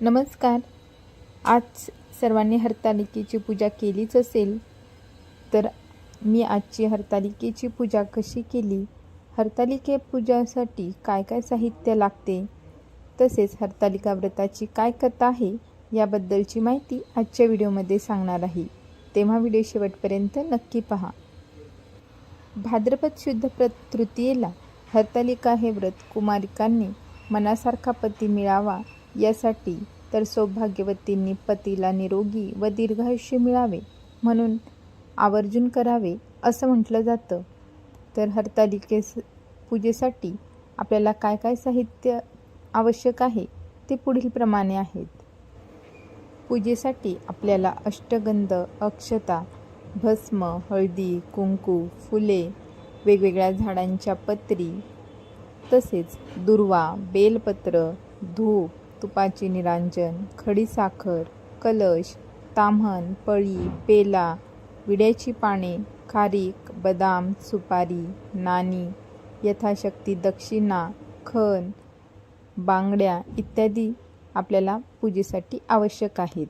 नमस्कार. आज सर्वांनी हरतालिकेची पूजा केलीच असेल तर मी आजची हरतालिकेची पूजा कशी केली? हरतालिके पूजासाठी काय काय साहित्य लागते? तसेच हरतालिका व्रताची काय कथा आहे? याबद्दलची माहिती आजच्या व्हिडिओमध्ये सांगणार आहे. तेव्हा व्हिडिओ शेवटपर्यंत नक्की पहा. भाद्रपद शुद्ध प्र तृतीयेला हरतालिका हे व्रत कुमारिकांनी मनासारखा पती मिळावा यासाठी तर सौभाग्यवतींनी पतीला निरोगी व दीर्घायुष्य मिळावे म्हणून आवर्जून करावे असं म्हटलं जातं. तर हरतालिकेस पूजेसाठी आपल्याला काय काय साहित्य आवश्यक आहे ते पुढील प्रमाणे आहेत. पूजेसाठी आपल्याला अष्टगंध अक्षता भस्म हळदी कुंकू फुले वेगवेगळ्या झाडांच्या पत्री तसेच दुर्वा बेलपत्र धूप तुपाचे निरांजन खडीसाखर कलश ताम्हण पळी पेला विड्याची पाने खारीक बदाम सुपारी नाणी यथाशक्ती दक्षिणा खण बांगड्या इत्यादी आपल्याला पूजेसाठी आवश्यक आहेत.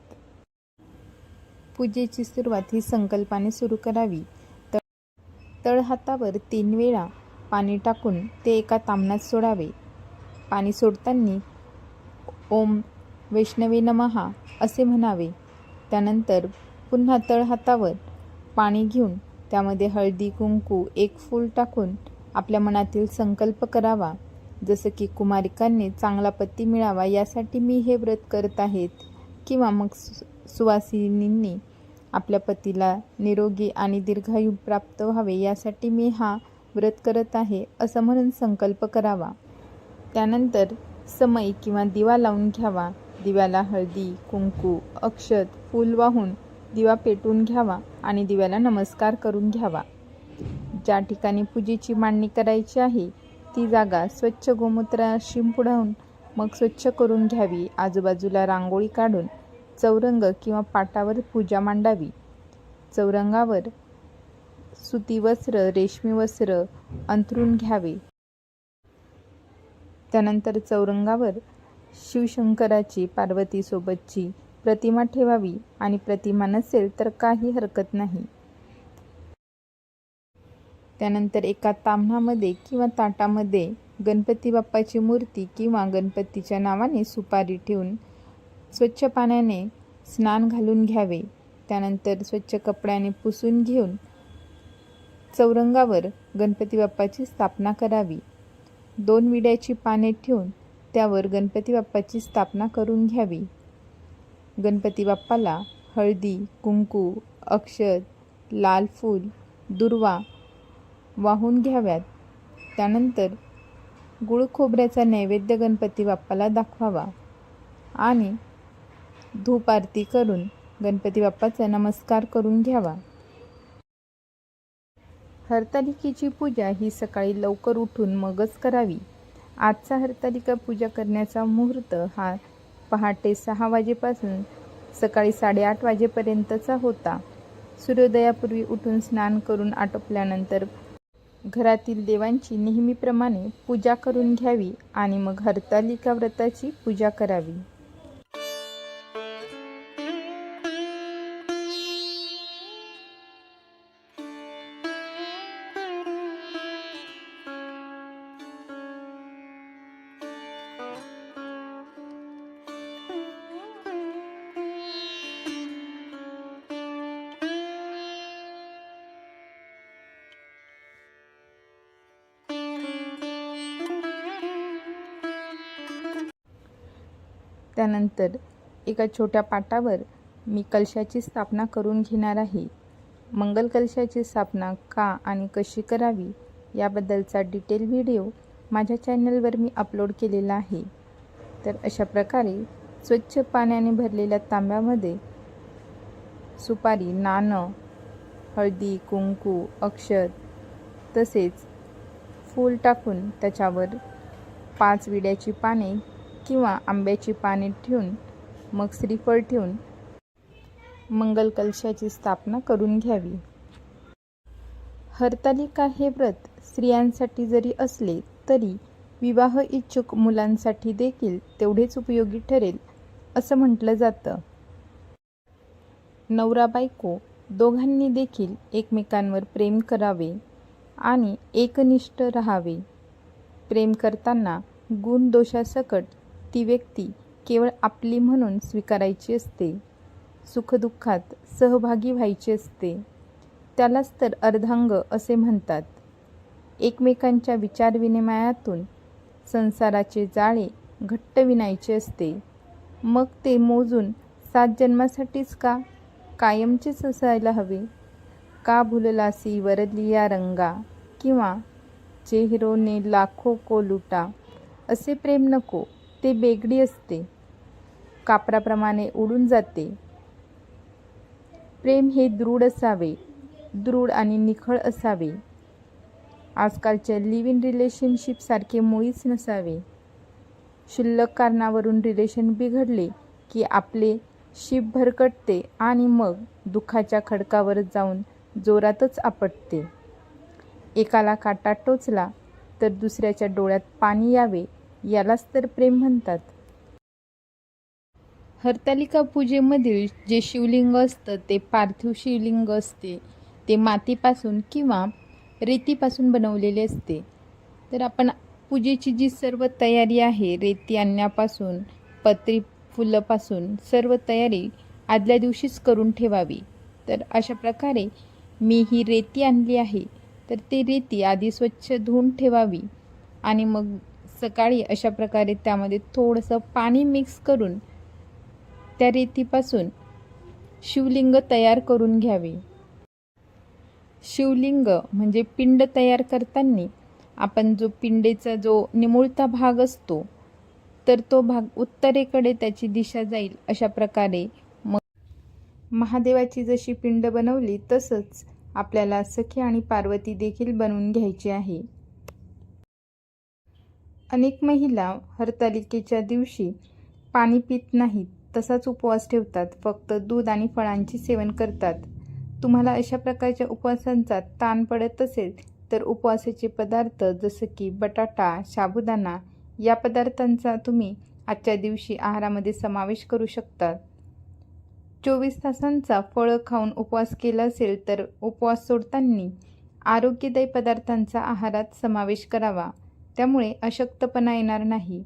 पूजेची सुरुवात ही संकल्पाने सुरू करावी. तळ तळहातावर तीन वेळा पाणी टाकून ते एका तामणात सोडावे. पाणी सोडताना ओम वैष्णवे नमहा असे म्हणावे. त्यानंतर पुन्हा तळहातावर पाणी घेऊन त्यामध्ये हळदी कुंकू एक फूल टाकून आपल्या मनातील संकल्प करावा. जसं की कुमारिकांनी चांगला पती मिळावा यासाठी मी हे व्रत करत आहेत. किंवा मग सु सुवासिनींनी आपल्या पतीला निरोगी आणि दीर्घायू प्राप्त व्हावे यासाठी मी हा व्रत करत आहे असं म्हणून संकल्प करावा. त्यानंतर समय किंवा दिवा लावून घ्यावा. दिव्याला हळदी कुंकू अक्षत फूल वाहून दिवा पेटून घ्यावा आणि दिव्याला नमस्कार करून घ्यावा. ज्या ठिकाणी पूजेची मांडणी करायची आहे ती जागा स्वच्छ गोमूत्रा शिंपुडवून मग स्वच्छ करून घ्यावी. आजूबाजूला रांगोळी काढून चौरंग किंवा पाटावर पूजा मांडावी. चौरंगावर सुती वस्त्र रेशमी वस्त्र अंथरून घ्यावे. त्यानंतर चौरंगावर शिवशंकराची पार्वतीसोबतची प्रतिमा ठेवावी आणि प्रतिमा नसेल तर काही हरकत नाही. त्यानंतर एका ताम्हणामध्ये किंवा ताटामध्ये गणपती बाप्पाची मूर्ती किंवा गणपतीच्या नावाने सुपारी ठेवून स्वच्छ पाण्याने स्नान घालून घ्यावे. त्यानंतर स्वच्छ कपड्याने पुसून घेऊन चौरंगावर गणपती बाप्पाची स्थापना करावी. दोन विड्याची पाने ठेवून त्यावर गणपती बाप्पाची स्थापना करून घ्यावी. गणपती बाप्पाला हळदी कुंकू अक्षत लाल फूल दुर्वा वाहून घ्याव्यात. त्यानंतर गुळ खोबऱ्याचा नैवेद्य गणपती बाप्पाला दाखवावा आणि धूप आरती करून गणपती बाप्पाचा नमस्कार करून घ्यावा. हरतालिकेची पूजा ही सकाळी लवकर उठून मगच करावी. आजचा हरतालिका पूजा करण्याचा मुहूर्त हा पहाटे सहा वाजेपासून सकाळी साडेआठ वाजेपर्यंतचा होता. सूर्योदयापूर्वी उठून स्नान करून आटोपल्यानंतर घरातील देवांची नेहमीप्रमाणे पूजा करून घ्यावी आणि मग हरतालिका व्रताची पूजा करावी. त्यानंतर एका छोट्या पाटावर मी कलशाची स्थापना करून घेणार आहे. मंगल कलशाची स्थापना का आणि कशी करावी याबद्दलचा डिटेल व्हिडिओ माझ्या चॅनलवर मी अपलोड केलेला आहे. तर अशा प्रकारे स्वच्छ पाण्याने भरलेल्या तांब्यामध्ये सुपारी नाणं हळदी कुंकू अक्षर तसेच फूल टाकून त्याच्यावर पाच विड्याची पाने किंवा आंब्याची पाने ठेवून मग श्रीफळ ठेवून मंगल कलशाची स्थापना करून घ्यावी. हरतालिका हे व्रत स्त्रियांसाठी जरी असले तरी विवाह इच्छुक मुलांसाठी देखील तेवढेच उपयोगी ठरेल असं म्हटलं जातं. नवरा बायको दोघांनी देखील एकमेकांवर प्रेम करावे आणि एकनिष्ठ राहावे. प्रेम करताना गुण दोषासकट ती व्यक्ती केवळ आपली म्हणून स्वीकारायची असते. सुखदुःखात सहभागी व्हायचे असते. त्यालाच तर अर्धांग असे म्हणतात. एकमेकांच्या विचारविनिमयातून संसाराचे जाळे घट्ट विणायचे असते. मग ते मोजून सात जन्मासाठीच का? कायमचेच असायला हवे. का भुललासी वरलिया रंगा? किंवा चेहरोने लाखो को लुटा? असे प्रेम नको. ते बेगडी असते. कापराप्रमाणे उडून जाते. प्रेम हे दृढ असावे. दृढ आणि निखळ असावे. आजकालच्या लिव्ह इन रिलेशनशिपसारखे मुळीच नसावे. शिल्लक कारणावरून रिलेशन बिघडले की आपले शिप भरकटते आणि मग दुःखाच्या खडकावर जाऊन जोरातच आपटते. एकाला काटा टोचला तर दुसऱ्याच्या डोळ्यात पाणी यावे यालाच तर प्रेम म्हणतात. हरतालिका पूजेमधील जे शिवलिंग असतं ते पार्थिव शिवलिंग असते. ते मातीपासून किंवा रेतीपासून बनवलेले असते. तर आपण पूजेची जी सर्व तयारी आहे रेती आणण्यापासून पत्री फुलंपासून सर्व तयारी आदल्या दिवशीच करून ठेवावी. तर अशा प्रकारे मी ही रेती आणली आहे. तर ती रेती आधी स्वच्छ धुवून ठेवावी आणि मग सकाळी अशा प्रकारे त्यामध्ये थोडंसं पाणी मिक्स करून त्या रेतीपासून शिवलिंग तयार करून घ्यावे. शिवलिंग म्हणजे पिंड तयार करताना आपण जो पिंडेचा जो निमुळता भाग असतो तर तो भाग उत्तरेकडे त्याची दिशा जाईल अशा प्रकारे मग महादेवाची जशी पिंड बनवली तसंच आपल्याला सखी आणि पार्वती देखील बनवून घ्यायची आहे. अनेक महिला हरतालिकेच्या दिवशी पाणी पित नाहीत तसाच उपवास ठेवतात. फक्त दूध आणि फळांचे सेवन करतात. तुम्हाला अशा प्रकारच्या उपवासांचा ताण पडत असेल तर उपवासाचे पदार्थ जसं की बटाटा साबुदाणा या पदार्थांचा तुम्ही आजच्या दिवशी आहारामध्ये समावेश करू शकता. चोवीस तासांचा फळं खाऊन उपवास केला असेल तर उपवास सोडताना आरोग्यदायी पदार्थांचा आहारात समावेश करावा. त्यामुळे अशक्तपणा येणार नाही.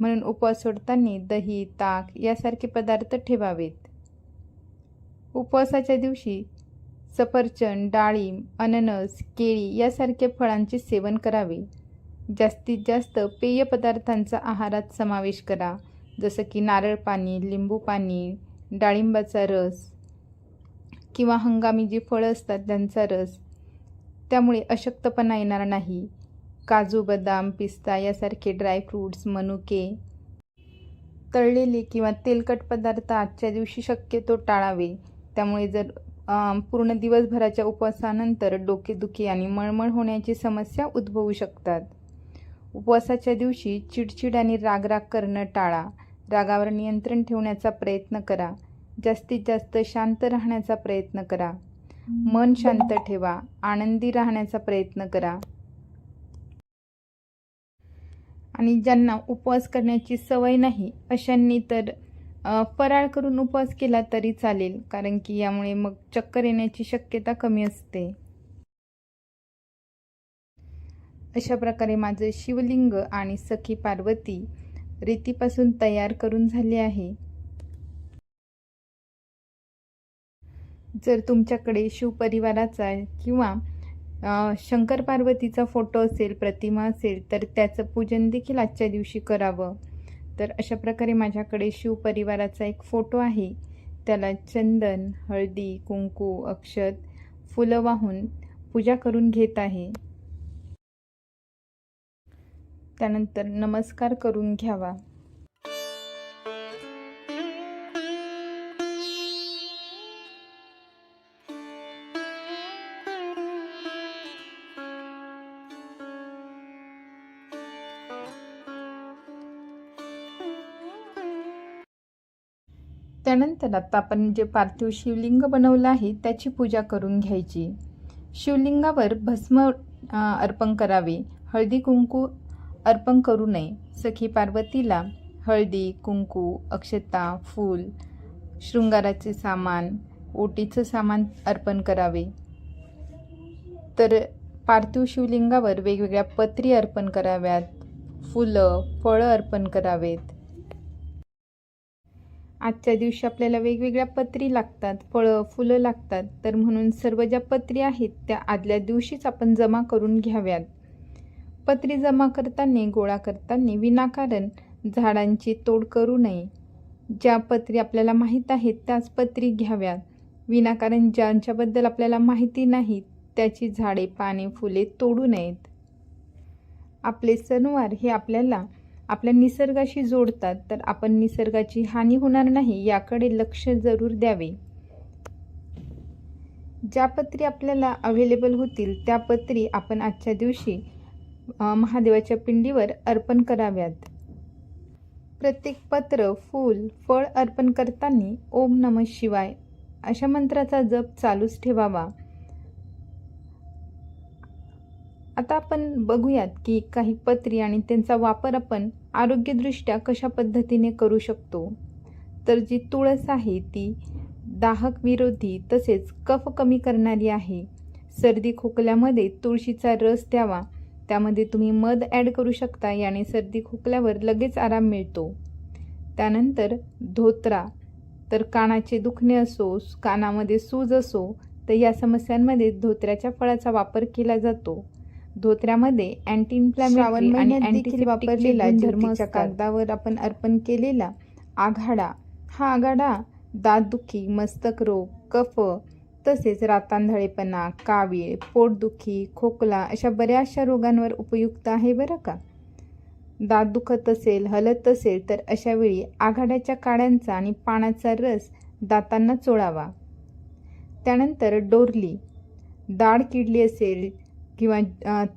म्हणून उपवास सोडताना दही ताक यासारखे पदार्थ ठेवावेत. उपवासाच्या दिवशी सफरचंद डाळिंब अननस केळी यासारख्या फळांचे सेवन करावे. जास्तीत जास्त पेय पदार्थांचा आहारात समावेश करा. जसं की नारळ पाणी लिंबू पाणी डाळिंबाचा रस किंवा हंगामी जी फळं असतात त्यांचा रस. त्यामुळे अशक्तपणा येणार नाही. काजू बदाम पिस्ता यासारखे ड्रायफ्रूट्स मनुके तळलेले किंवा तेलकट पदार्थ आजच्या दिवशी शक्यतो टाळावे. त्यामुळे जर पूर्ण दिवसभराच्या उपवासानंतर डोकेदुखी आणि मळमळ होण्याची समस्या उद्भवू शकतात. उपवासाच्या दिवशी चिडचिड आणि रागराग करणं टाळा. रागावर नियंत्रण ठेवण्याचा प्रयत्न करा. जास्तीत जास्त शांत राहण्याचा प्रयत्न करा. मन शांत ठेवा. आनंदी राहण्याचा प्रयत्न करा. आणि ज्यांना उपवास करण्याची सवय नाही अशांनी तर फराळ करून उपवास केला तरी चालेल कारण की यामुळे मग चक्कर येण्याची शक्यता कमी असते. अशा प्रकारे माझं शिवलिंग आणि सखी पार्वती रेतीपासून तयार करून झाले आहे. जर तुमच्याकडे शिवपरिवाराचा किंवा शंकर पार्वतीचा फोटो असेल प्रतिमा असेल तर त्याचं पूजन देखील आजच्या दिवशी करावं. तर अशा प्रकारे माझ्याकडे शिवपरिवाराचा एक फोटो आहे. त्याला चंदन हळदी कुंकू अक्षत फुलं वाहून पूजा करून घेत आहे. त्यानंतर नमस्कार करून घ्यावा. त्यानंतर आता आपण जे पार्थिव शिवलिंग बनवलं आहे त्याची पूजा करून घ्यायची. शिवलिंगावर भस्म अर्पण करावे. हळदी कुंकू अर्पण करू नये. सखी पार्वतीला हळदी कुंकू अक्षता फूल शृंगाराचे सामान ओटीचं सामान अर्पण करावे. तर पार्थिव शिवलिंगावर वेगवेगळ्या पत्री अर्पण कराव्यात. फुलं फळं अर्पण करावेत. आजच्या दिवशी आपल्याला वेगवेगळ्या पत्री लागतात फळं फुलं लागतात. तर म्हणून सर्व ज्या पत्री आहेत त्या आदल्या दिवशीच आपण जमा करून घ्याव्यात. पत्री जमा करताना गोळा करताना विनाकारण झाडांची तोड करू नये. ज्या पत्री आपल्याला माहीत आहेत त्याच पत्री घ्याव्यात. विनाकारण ज्यांच्याबद्दल आपल्याला माहिती नाही त्याची झाडे पाने फुले तोडू नयेत. आपले सणवार हे आपल्याला आपल्या निसर्गाशी जोडतात तर आपण निसर्गाची हानी होणार नाही याकडे लक्ष जरूर द्यावे. ज्या पत्री आपल्याला अवेलेबल होतील त्या पत्री आपण आजच्या दिवशी महादेवाच्या पिंडीवर अर्पण कराव्यात. प्रत्येक पत्र फूल फळ अर्पण करताना ओम नम शिवाय अशा मंत्राचा जप चालूच ठेवावा. आता आपण बघूयात की काही पत्री आणि त्यांचा वापर आपण आरोग्यदृष्ट्या कशा पद्धतीने करू शकतो? तर जी तुळस आहे ती दाहक विरोधी तसेच कफ कमी करणारी आहे. सर्दी खोकल्यामध्ये तुळशीचा रस द्यावा. त्यामध्ये तुम्ही मध ॲड करू शकता याने सर्दी खोकल्यावर लगेच आराम मिळतो. त्यानंतर धोत्रा. तर कानाचे दुखणे असो कानामध्ये सूज असो तर या समस्यांमध्ये धोत्र्याच्या फळाचा वापर केला जातो. धोत्र्यामध्ये अँटी इन्फ्लॅमेटरी आणि वापरलेला जर्मच्या कागदावर आपण अर्पण केलेला आघाडा. हा आघाडा दातदुखी मस्तक रोग कफ तसेच रातांधळेपणा कावीळ पोटदुखी खोकला अशा बऱ्याचशा रोगांवर उपयुक्त आहे बरं का? दात दुखत असेल हलत असेल तर अशा वेळी आघाड्याच्या काड्यांचा आणि पानाचा रस दातांना चोळावा. त्यानंतर डोरली. दाढ किडली असेल किंवा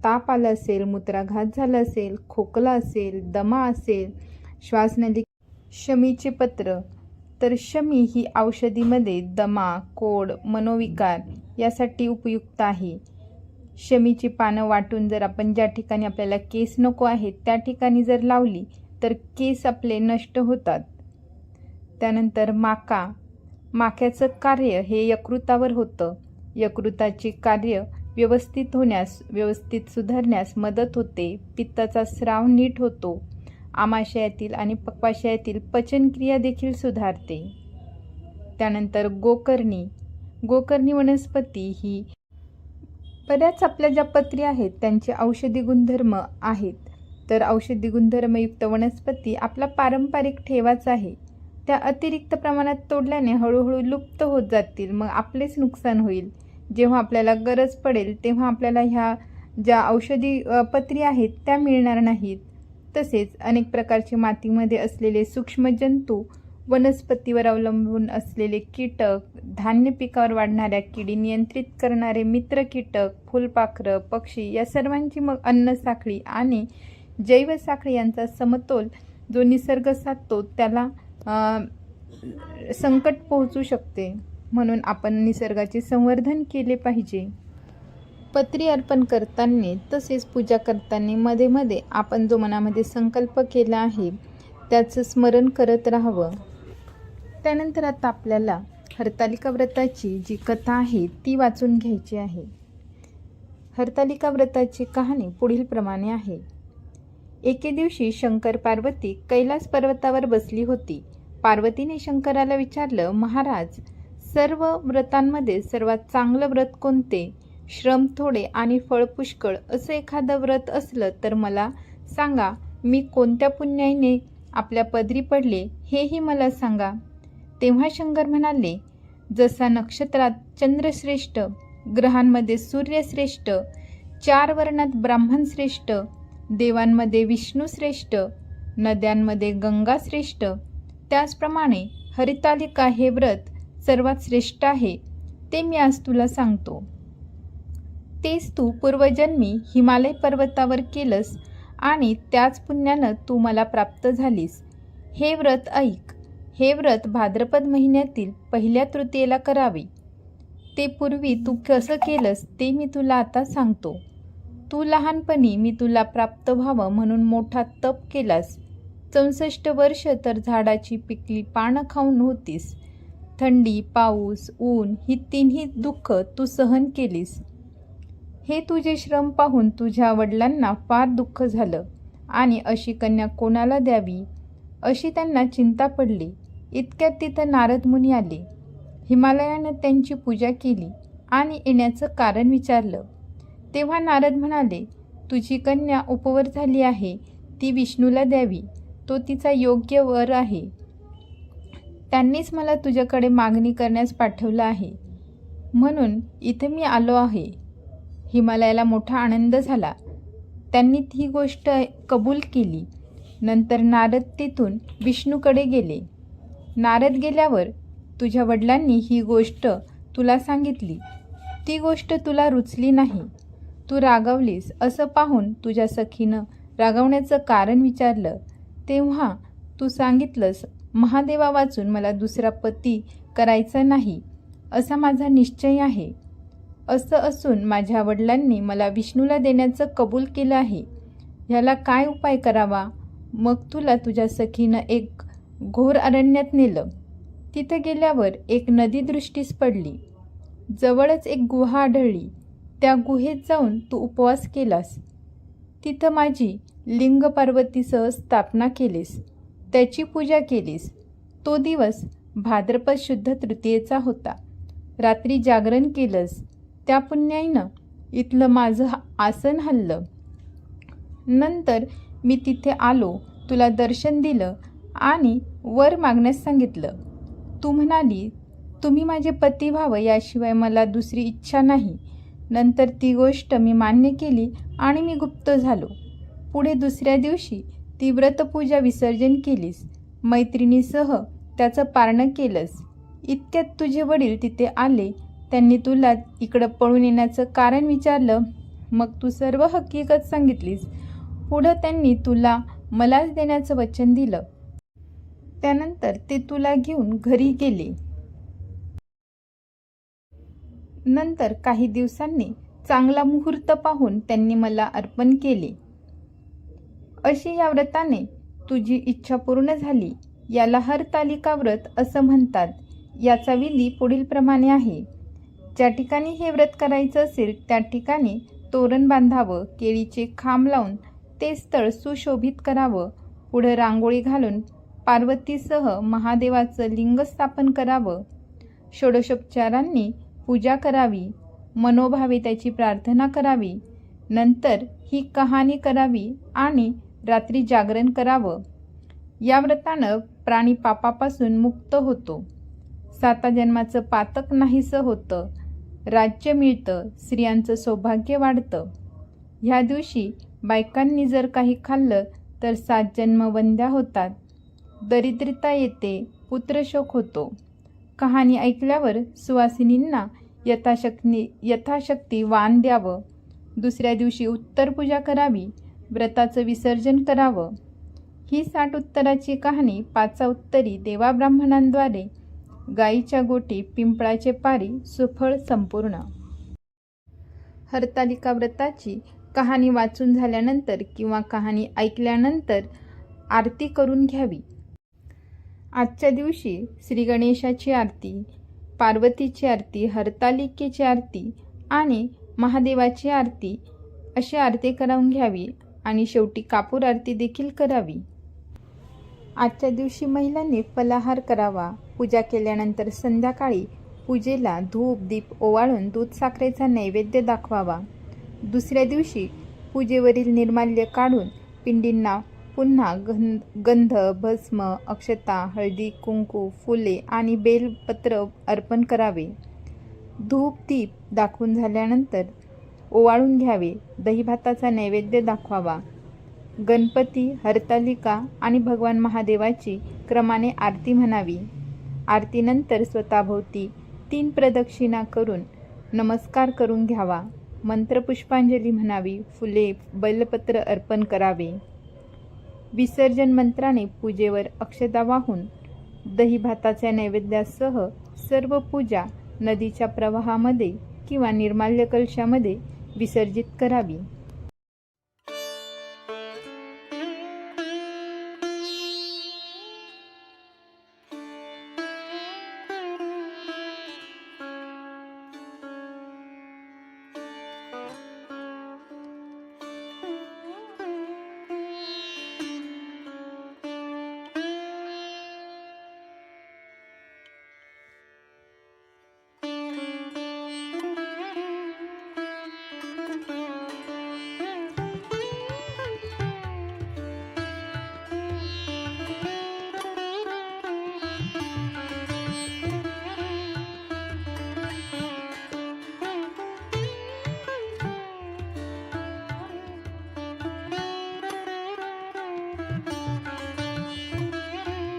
ताप आला असेल मूत्राघात झाला असेल खोकला असेल दमा असेल श्वासनली शमीचे पत्र तर शमी ही औषधीमध्ये दमा कोड मनोविकार यासाठी उपयुक्त आहे. शमीची पानं वाटून जर आपण ज्या ठिकाणी आपल्याला केस नको आहेत त्या ठिकाणी जर लावली तर केस आपले नष्ट होतात. त्यानंतर माका. माक्याचं कार्य हे यकृतावर होतं. यकृताचे कार्य व्यवस्थित होण्यास व्यवस्थित सुधारण्यास मदत होते. पित्ताचा स्राव नीट होतो. आमाशयातील आणि पक्वाशयातील पचनक्रिया देखील सुधारते. त्यानंतर गोकर्णी. गोकर्णी वनस्पती ही बऱ्याच आपल्या ज्या पत्री आहेत त्यांचे औषधी गुणधर्म आहेत. तर औषधी गुणधर्मयुक्त वनस्पती आपला पारंपरिक ठेवाच आहे. त्या अतिरिक्त प्रमाणात तोडल्याने हळूहळू लुप्त होत जातील. मग आपलेच नुकसान होईल. जेव्हा आपल्याला गरज पडेल तेव्हा आपल्याला ह्या ज्या औषधी पत्री आहेत त्या मिळणार नाहीत. तसेच अनेक प्रकारचे मातीमध्ये असलेले सूक्ष्मजंतू वनस्पतीवर अवलंबून असलेले कीटक धान्य पिकावर वाढणाऱ्या किडी नियंत्रित करणारे मित्र कीटक फुलपाखरं पक्षी या सर्वांची मग अन्न साखळी आणि जैवसाखळी यांचा समतोल जो निसर्ग साधतो त्याला संकट पोहोचू शकते. म्हणून आपण निसर्गाचे संवर्धन केले पाहिजे. पत्री अर्पण करताना तसेच पूजा करताना मध्ये मध्ये आपण जो मनामध्ये संकल्प केला आहे त्याचं स्मरण करत राहावं. त्यानंतर आता आपल्याला हरतालिका व्रताची जी कथा आहे ती वाचून घ्यायची आहे. हरतालिका व्रताची कहाणी पुढील प्रमाणे आहे. एके दिवशी शंकर पार्वती कैलास पर्वतावर बसली होती. पार्वतीने शंकराला विचारलं महाराज सर्व व्रतांमध्ये सर्वात चांगलं व्रत कोणते? श्रम थोडे आणि फळ पुष्कळ असं एखादं व्रत असलं तर मला सांगा मी कोणत्या पुण्याईने आपल्या पदरी पडले हेही मला सांगा. तेव्हा शंकर म्हणाले जसा नक्षत्रात चंद्रश्रेष्ठ ग्रहांमध्ये सूर्यश्रेष्ठ चार वर्णात ब्राह्मण श्रेष्ठ देवांमध्ये विष्णू श्रेष्ठ नद्यांमध्ये गंगा श्रेष्ठ त्याचप्रमाणे हरितालिका हे व्रत सर्वात श्रेष्ठ आहे ते मी आज तुला सांगतो. तेच तू पूर्वजन्मी हिमालय पर्वतावर केलंस आणि त्याच पुण्यानं तू मला प्राप्त झालीस. हे व्रत ऐक. हे व्रत भाद्रपद महिन्यातील पहिल्या तृतीयेला करावे. ते पूर्वी तू कसं केलंस ते मी तुला आता सांगतो. तू लहानपणी मी तुला प्राप्त व्हावं म्हणून मोठा तप केलास. चौसष्ट वर्ष तर झाडाची पिकली पानं खाऊन होतीस. थंडी पाऊस ऊन ही तिन्ही दुःख तू सहन केलीस. हे तुझे श्रम पाहून तुझ्या वडिलांना फार दुःख झालं आणि अशी कन्या कोणाला द्यावी अशी त्यांना चिंता पडली. इतक्यात तिथं नारद मुनी आले. हिमालयानं त्यांची पूजा केली आणि येण्याचं कारण विचारलं. तेव्हा नारद म्हणाले तुझी कन्या उपवर झाली आहे ती विष्णूला द्यावी. तो तिचा योग्य वर आहे. त्यांनीच मला तुझ्याकडे मागणी करण्यास पाठवलं आहे. म्हणून इथे मी आलो आहे. हिमालयाला मोठा आनंद झाला. त्यांनी ती गोष्ट कबूल केली. नंतर नारद तिथून विष्णूकडे गेले. नारद गेल्यावर तुझ्या वडिलांनी ही गोष्ट तुला सांगितली. ती गोष्ट तुला रुचली नाही. तू रागावलीस असं पाहून तुझ्या सखीनं रागवण्याचं कारण विचारलं. तेव्हा तू सांगितलंस महादेवा वाचून मला दुसरा पती करायचा नाही असा माझा निश्चय आहे. असं असून माझ्या वडिलांनी मला विष्णूला देण्याचं कबूल केलं आहे. ह्याला काय उपाय करावा? मग तुला तुझ्या सखीनं एक घोर अरण्यात नेलं. तिथं गेल्यावर एक नदी दृष्टीस पडली. जवळच एक गुहा आढळली. त्या गुहेत जाऊन तू उपवास केलास. तिथं माझी लिंग पार्वतीसह स्थापना केलीस. त्याची पूजा केलीस. तो दिवस भाद्रपद शुद्ध तृतीयेचा होता. रात्री जागरण केलंस. त्या पुण्याईनं इथलं माझं आसन हल्लं. नंतर मी तिथे आलो तुला दर्शन दिलं आणि वर मागण्यास सांगितलं. तू म्हणाली तुम्ही माझे पती व्हावं याशिवाय मला दुसरी इच्छा नाही. नंतर ती गोष्ट मी मान्य केली आणि मी गुप्त झालो. पुढे दुसऱ्या दिवशी ती व्रतपूजा विसर्जन केलीस. मैत्रिणीसह त्याचं पारणं केलंस. इतक्यात तुझे वडील तिथे आले. त्यांनी तुला इकडं पळून येण्याचं कारण विचारलं. मग तू सर्व हकीकत सांगितलीस. पुढं त्यांनी तुला मलाच देण्याचं वचन दिलं. त्यानंतर ते तुला घेऊन घरी गेले. नंतर काही दिवसांनी चांगला मुहूर्त पाहून त्यांनी मला अर्पण केले. अशी या व्रताने तुझी इच्छा पूर्ण झाली याला हरतालिका व्रत असं म्हणतात. याचा विधी पुढील प्रमाणे आहे. ज्या ठिकाणी हे व्रत करायचं असेल त्या ठिकाणी तोरण बांधावं केळीचे खांब लावून ते स्थळ सुशोभित करावं. पुढं रांगोळी घालून पार्वतीसह महादेवाचं लिंग स्थापन करावं. षोडशोपचारांनी पूजा करावी. मनोभावे त्याची प्रार्थना करावी. नंतर ही कहाणी करावी आणि रात्री जागरण करावं. या व्रतानं प्राणी पापापासून मुक्त होतो. साता जन्माचं पातक नाहीसं होतं. राज्य मिळतं स्त्रियांचं सौभाग्य वाढतं. ह्या दिवशी बायकांनी जर काही खाल्लं तर सात जन्म वंद्या होतात. दरिद्रता येते पुत्रशोक होतो. कहाणी ऐकल्यावर सुवासिनींना यथाशक्ती यथाशक्ती वाण द्यावं. दुसऱ्या दिवशी उत्तर पूजा करावी. व्रताचं विसर्जन करावं. ही साठ उत्तराची कहाणी पाचा उत्तरी देवाब्राह्मणांद्वारे गाईच्या गोटी पिंपळाचे पारी सुफळ संपूर्ण. हरतालिका व्रताची कहाणी वाचून झाल्यानंतर किंवा कहाणी ऐकल्यानंतर आरती करून घ्यावी. आजच्या दिवशी श्री गणेशाची आरती पार्वतीची आरती हरतालिकेची आरती आणि महादेवाची आरती अशी आरती करावून घ्यावी. आणि शेवटी कापूर आरती देखील करावी. आजच्या दिवशी महिलांनी फलाहार करावा. पूजा केल्यानंतर संध्याकाळी पूजेला धूप दीप ओवाळून दूध साखरेचा नैवेद्य दाखवावा. दुसऱ्या दिवशी पूजेवरील निर्माल्य काढून पिंडींना पुन्हा गंध गंध भस्म अक्षता हळदी कुंकू फुले आणि बेलपत्र अर्पण करावे. धूप दीप दाखवून झाल्यानंतर ओवाळून घ्यावे. दहीभाताचा नैवेद्य दाखवावा. गणपती हरतालिका आणि भगवान महादेवाची क्रमाने आरती म्हणावी. आरतीनंतर स्वतःभोवती तीन प्रदक्षिणा करून नमस्कार करून घ्यावा. मंत्रपुष्पांजली म्हणावी. फुले बैलपत्र अर्पण करावे. विसर्जन मंत्राने पूजेवर अक्षता वाहून दहीभाताच्या नैवेद्यासह सर्व पूजा नदीच्या प्रवाहामध्ये किंवा निर्माल्य कलशामध्ये विसर्जित करावी.